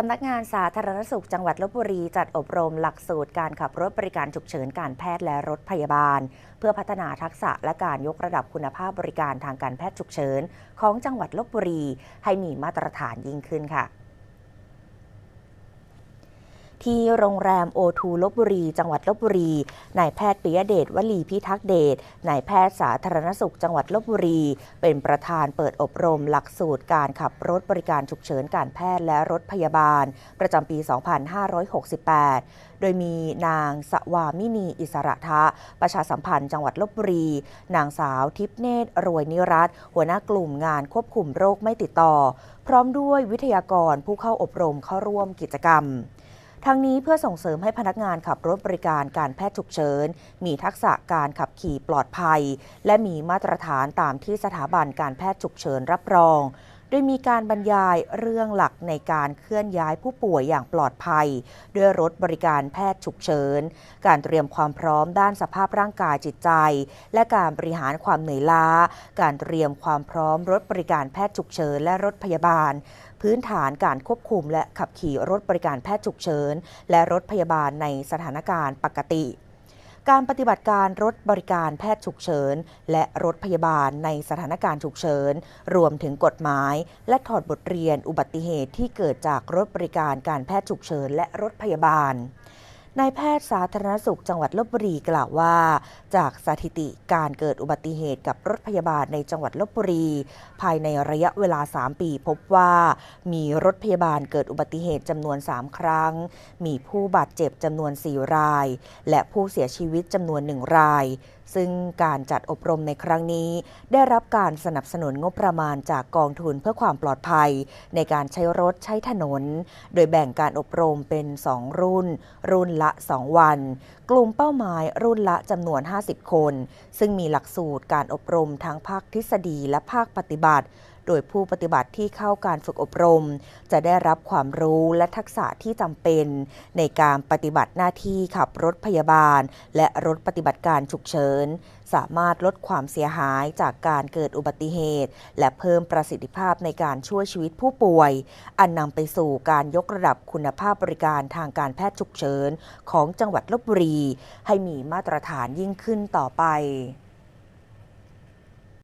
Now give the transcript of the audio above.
สำนักงานสาธารณสุขจังหวัดลบบุรีจัดอบรมหลักสูตรการขับรถบริการฉุกเฉินการแพทย์และรถพยาบาล เพื่อพัฒนาทักษะและการยกระดับคุณภาพบริการทางการแพทย์ฉุกเฉิน ของจังหวัดลบบุรี ให้มีมาตรฐานยิ่งขึ้นค่ะ ที่โรงแรมโอทูลบบุรี จังหวัดลบบุรี นายแพทย์ปิยเดชวลีพิทักษ์เดช นายแพทย์สาธารณสุขจังหวัดลบบุรี เป็นประธานเปิดอบรมหลักสูตรการขับรถบริการฉุกเฉินการแพทย์และรถพยาบาล ประจำปี 2568 โดยมีนางสวามินีอิสระทะ ประชาสัมพันธ์จังหวัดลบบุรี นางสาวทิพเนตรรวยนิรัตหัวหน้ากลุ่มงานควบคุมโรคไม่ติดต่อ พร้อมด้วยวิทยากรผู้เข้าอบรมเข้าร่วมกิจกรรม ทั้งนี้เพื่อส่งเสริมให้พนักงานขับรถบริการการแพทย์ฉุกเฉิน มีทักษะการขับขี่ปลอดภัย และมีมาตรฐานตามที่สถาบันการแพทย์ฉุกเฉินรับรอง ดยมีการบรรยายเรื่องหลักในการเคลื่อนย้ายผู้ป่วยอย่างปลอดภัย ด้วยรถบริการแพทย์ฉุกเฉิน การเตรียมความพร้อมด้านสภาพร่างกายจิตใจ และการบริหารความเหนื่อยล้า การเตรียมความพร้อมรถบริการแพทย์ฉุกเฉิน และรถพยาบาล พื้นฐานการควบคุมและขับขี่รถบริการแพทย์ฉุกเฉิน และรถพยาบาลในสถานการณ์ปกติ การปฏิบัติการรถบริการแพทย์ฉุกเฉิน และรถพยาบาลในสถานการณ์ฉุกเฉิน รวมถึงกฎหมาย และถอดบทเรียนอุบัติเหตุที่เกิดจากรถบริการการแพทย์ฉุกเฉิน และรถพยาบาล นายแพทย์สาธารณสุขจังหวัดลบบุรีกล่าวว่า จากสถิติการเกิดอุบัติเหตุกับรถพยาบาลในจังหวัดลบบุรี ภายในระยะเวลา 3 ปีพบว่า มีรถพยาบาลเกิดอุบัติเหตุจำนวน 3 ครั้ง มีผู้บาดเจ็บจำนวน 4 ราย และผู้เสียชีวิตจำนวน 1 รายซึ่งการจัดอบรมในครั้งนี้ ได้รับการสนับสนุนงบประมาณจากกองทุนเพื่อความปลอดภัย ในการใช้รถใช้ถนน โดยแบ่งการอบรมเป็น 2 รุ่น รุ่นละ 2 วัน กลุ่มเป้าหมายรุ่นละจำนวน 50 คน ซึ่งมีหลักสูตรการอบรมทั้งภาคทฤษฎีและภาคปฏิบัติ โดยผู้ปฏิบัติที่เข้าการฝึกอบรม จะได้รับความรู้และทักษะที่จำเป็น ในการปฏิบัติหน้าที่ขับรถพยาบาล และรถปฏิบัติการฉุกเฉิน สามารถลดความเสียหายจากการเกิดอุบัติเหตุ และเพิ่มประสิทธิภาพในการช่วยชีวิตผู้ป่วย อันนำไปสู่การยกระดับคุณภาพบริการทางการแพทย์ฉุกเฉิน ของจังหวัดลบบุรี ให้มีมาตรฐานยิ่งขึ้นต่อไป